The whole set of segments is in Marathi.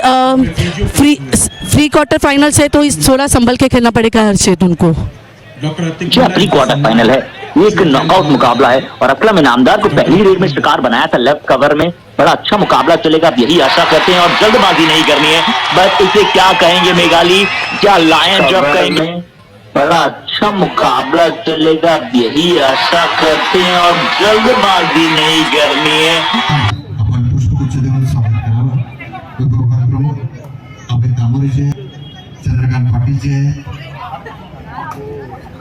फ्री फ्री क्वार्टर फाइनल्स है तो इस थोड़ा संभल के खेलना पड़ेगा हर्षित उनको। जी प्री क्वार्टर फाइनल है। ये एक नॉकआउट मुकाबला है और असलम इनामदार को पहली रेड में शिकार बनाया था लेफ़्ट कवर में। बड़ा अच्छा मुकाबला चलेगा अब यही आशा करते हैं और जल्दबाजी नहीं करनी है। बस इसे क्या कहेंगे मेघाली? क्या लायन जब कहेंगे बड़ा अच्छा मुकाबला चलेगा अब यही आशा करते हैं और जल्दबाजी नहीं करनी है। आपण पुष्पगुच्छ देऊन विभाग प्रमुख अभय तांबोरीचे चंद्रकांत पाटीलचे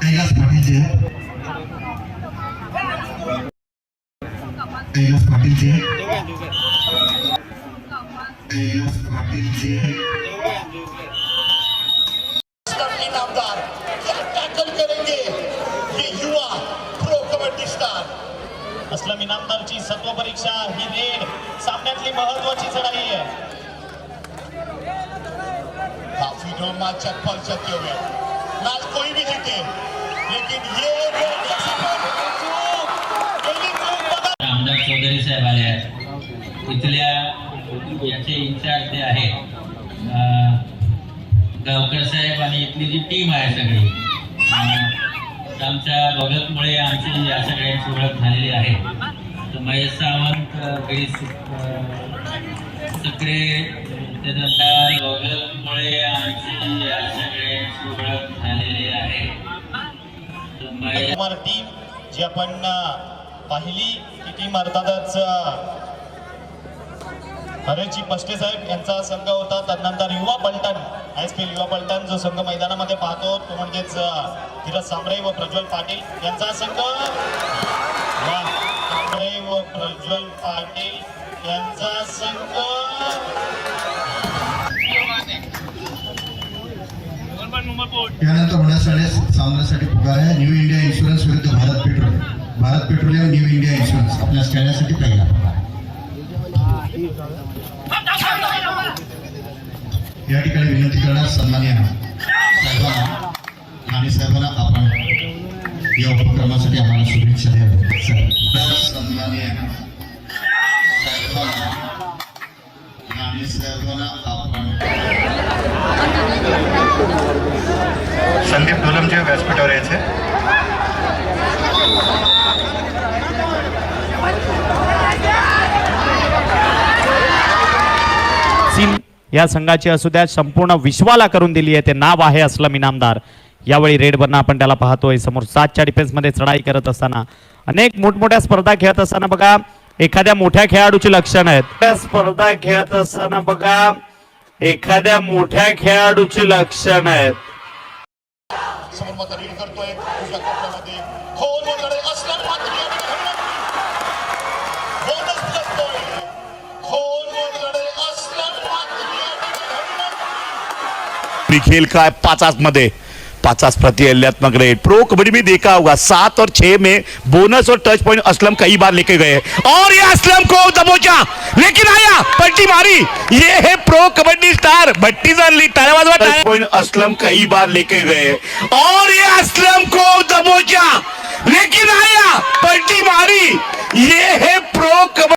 कैलास पाटीलचे कैलास पाटीलचे कैलास पाटीलचे असलम नामदार क्या असलम इनामदारची सत्व परीक्षा ही रेड सामन्यातली महत्वाची चढाई आहे. काफी रोमांचक चप्पल चलते हुए मैच कोई भी जीते लेकिन ये रामदास चौधरी साहेब आले आहेत. इथल्या याचे इन्चार्ज ते आहेत. गावकर साहेब आणि इथली जी टीम आहे सगळी. आमच्या बघतमुळे आमची या सगळ्यांची ओळख झालेली आहे. तर महेश सावंत सगळे या आहे. कुमार जी आपण पाहिली ती टीम अर्थातच पष्टे साहेब यांचा संघ होता. त्यानंतर युवा पलटण एस युवा पलटण जो संघ मैदानामध्ये पाहतो तो म्हणजेच धीरज सांबरे व प्रज्वल पाटील यांचा संघ. सांबरे व प्रज्वल पाटील यांचा संघ. त्यानंतर होण्यासाठी सामन्यासाठी पुकार आहे. न्यू इंडिया इन्शुरन्स विरुद्ध Bharat Petrol Bharat Petroleum New India Insurance आपल्या खेळण्यासाठी पहिला. या ठिकाणी विनंती करणार सन्मान्य साहेबांना आणि साहेबांना आपण या उपक्रमासाठी आम्हाला शुभेच्छा द्याव्या संदीप दोलमचे व्यासपीठावर यायचे. या संघाची असू द्या संपूर्ण विश्वाला करून दिली आहे. ते नाव आहे असलम इनामदार यावेळी रेडवरनं आपण त्याला पाहतोय. समोर सातच्या डिफेन्समध्ये चढाई करत असताना अनेक मोठमोठ्या स्पर्धा खेळत असताना बघा एखाद्या मोठ्या खेळाडूची लक्षण आहेत. त्या स्पर्धा खेळत असताना बघा एखाद्या मोठ्या खेळाडूची लक्षण आहेत. समोर माझा रीड करतोय. तुझ्या कोपऱ्यामध्ये खोल असलं मात्र बोनस प्लस पॉईंट असलं पचास प्रति हल्यात्मक रेट प्रो कबड्डी में देखा होगा, सात और छह में बोनस और टच पॉइंट असलम कई बार लेके गए और ये असलम को दबोचा, लेकिन आया, पलटी मारी। ये है प्रो कबड्डी स्टार भट्टी टच पॉइंट असलम कई बार लेके गए और ये असलम को दबोचा, लेकिन आया, पलटी मारी। ये है प्रो कबड्डी